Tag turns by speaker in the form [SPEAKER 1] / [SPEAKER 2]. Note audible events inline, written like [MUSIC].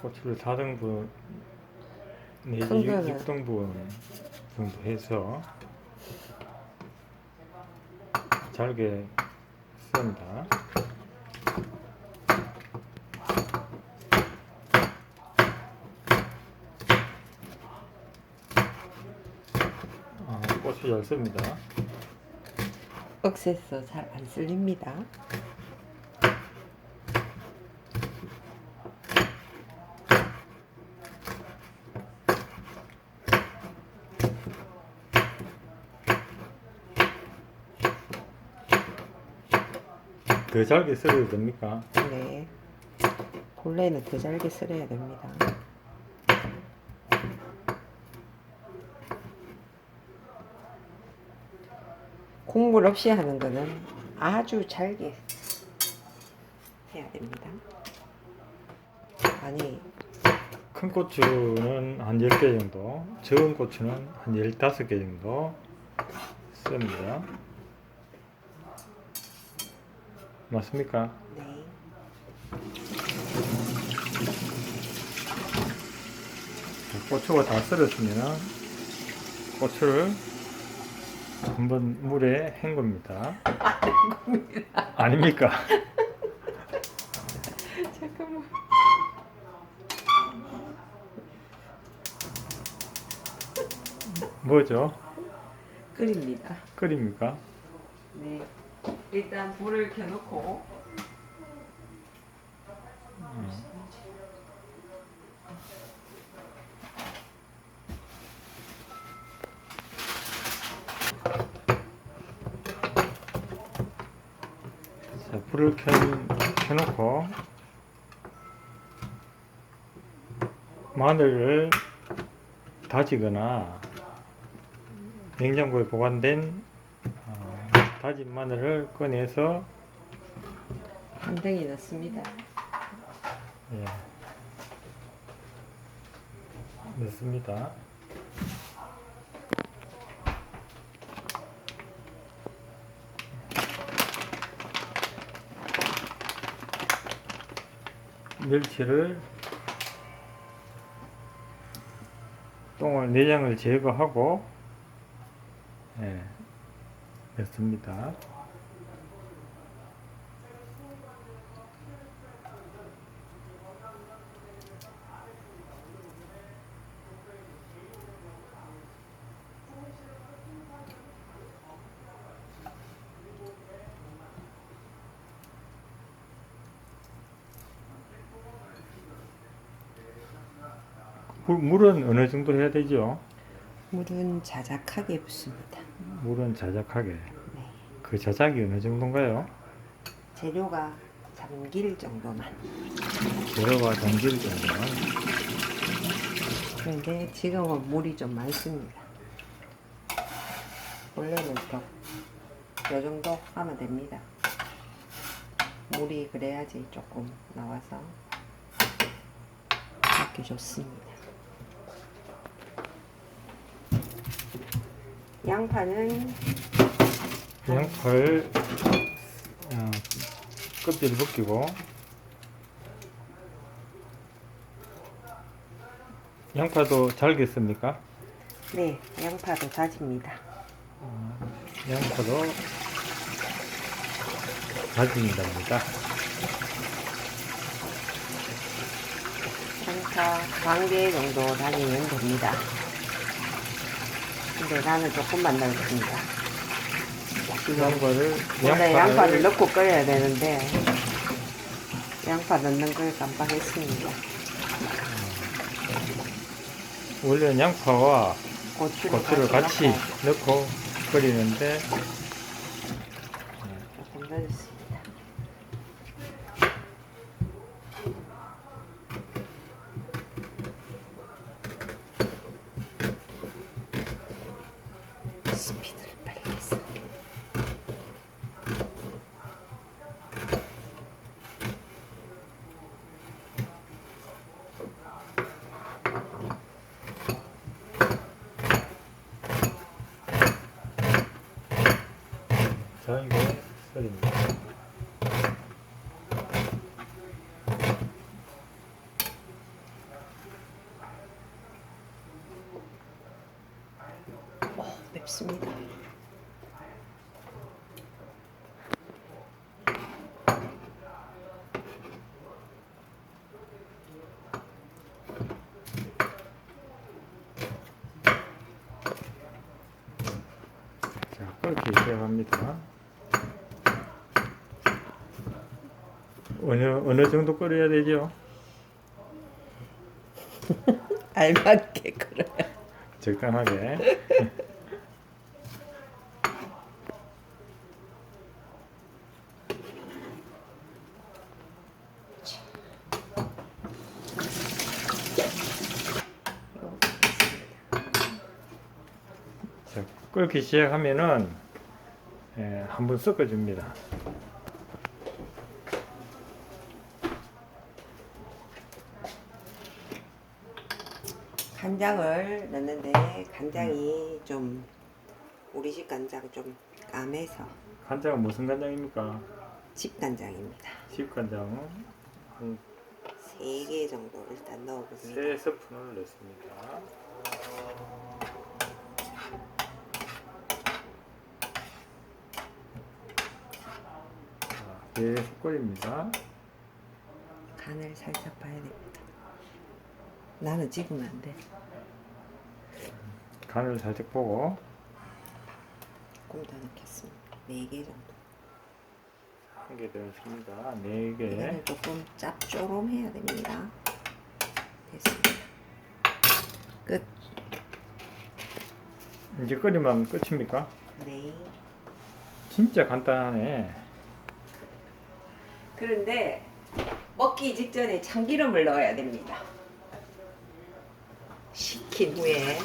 [SPEAKER 1] 고추를 4등분 내지
[SPEAKER 2] 큰 거는?
[SPEAKER 1] 6 등분 정도 해서 잘게 씁니다. 아, 고추 잘 씁니다.
[SPEAKER 2] 억세서 잘 안 쓸립니다.
[SPEAKER 1] 더 잘게 썰어도 됩니까?
[SPEAKER 2] 네. 본래는 더 잘게 썰어야 됩니다. 국물 없이 하는 거는 아주 잘게 해야 됩니다. 아니,
[SPEAKER 1] 큰 고추는 한 10개 정도, 적은 고추는 한 15개 정도 씁니다. 맞습니까?
[SPEAKER 2] 네.
[SPEAKER 1] 고추가 다 썰었으면 고추를 한번 물에 헹굽니다. 아닙니까? [LAUGHS]
[SPEAKER 2] 잠깐만.
[SPEAKER 1] 뭐죠?
[SPEAKER 2] 끓입니다.
[SPEAKER 1] 끓입니까?
[SPEAKER 2] 네. 일단 불을 켜놓고.
[SPEAKER 1] 자, 불을 켜, 켜놓고 마늘을 다지거나 냉장고에 보관된 어, 다진 마늘을 꺼내서
[SPEAKER 2] 한 덩이 넣습니다.
[SPEAKER 1] 예, 넣습니다. 멸치를 똥을 내장을 제거하고 예, 넣습니다. 물- 물은 어느 정도 해야 되죠?
[SPEAKER 2] 물은 자작하게 붓습니다.
[SPEAKER 1] 물은 자작하게.
[SPEAKER 2] 네.
[SPEAKER 1] 그 자작이 어느 정도인가요?
[SPEAKER 2] 재료가 잠길 정도만.
[SPEAKER 1] 재료가 잠길 정도만.
[SPEAKER 2] 그런데 지금은 물이 좀 많습니다. 원래는 더, 요 정도 하면 됩니다. 물이 그래야지 조금 나와서 먹기 좋습니다. 양파는
[SPEAKER 1] 양파를 어, 껍질을 벗기고 양파도 잘겠습니까?
[SPEAKER 2] 네, 양파도 다집니다.
[SPEAKER 1] 양파도 다진답니다.
[SPEAKER 2] 양파 반 개 정도 다지면 됩니다. 근데 나는 조금만 넣습니다.
[SPEAKER 1] 양파를
[SPEAKER 2] 원래 양파를 넣고 끓여야 되는데 양파 넣는 걸 깜빡했습니다.
[SPEAKER 1] 원래 양파와
[SPEAKER 2] 고추를,
[SPEAKER 1] 고추를 같이
[SPEAKER 2] 넣고
[SPEAKER 1] 넣고 끓이는데
[SPEAKER 2] 조금 넣었습니다. 스피드를 빨리 했어.
[SPEAKER 1] 잘게 썰입니다.
[SPEAKER 2] 있습니다.
[SPEAKER 1] 자, 끓기 시작합니다. 어느 어느 정도 끓여야 되죠? [LAUGHS]
[SPEAKER 2] 알맞게 [LAUGHS] 그래요.
[SPEAKER 1] 적당하게. [LAUGHS] 자, 끓기 시작하면은 예, 한번 섞어줍니다.
[SPEAKER 2] 간장을 넣는데 간장이 좀 우리 집 간장 좀 까매서
[SPEAKER 1] 간장은 무슨 간장입니까?
[SPEAKER 2] 집 간장입니다.
[SPEAKER 1] 집 간장
[SPEAKER 2] 한세개 정도 일단 넣어봅니다.
[SPEAKER 1] 세 스푼을 넣습니다. 계속 끓입니다.
[SPEAKER 2] 간을 살짝 봐야 됩니다. 나는 찍으면 안 돼.
[SPEAKER 1] 간을 살짝 보고
[SPEAKER 2] 더 넣겠습니다. 네개 정도.
[SPEAKER 1] 한 개 들었습니다. 네 개.
[SPEAKER 2] 이거는 조금 짭조름해야 됩니다. 됐습니다. 끝.
[SPEAKER 1] 이제 끓이면 끝입니까?
[SPEAKER 2] 네.
[SPEAKER 1] 진짜 간단하네.
[SPEAKER 2] 그런데 먹기 직전에 참기름을 넣어야 됩니다. 식힌 후에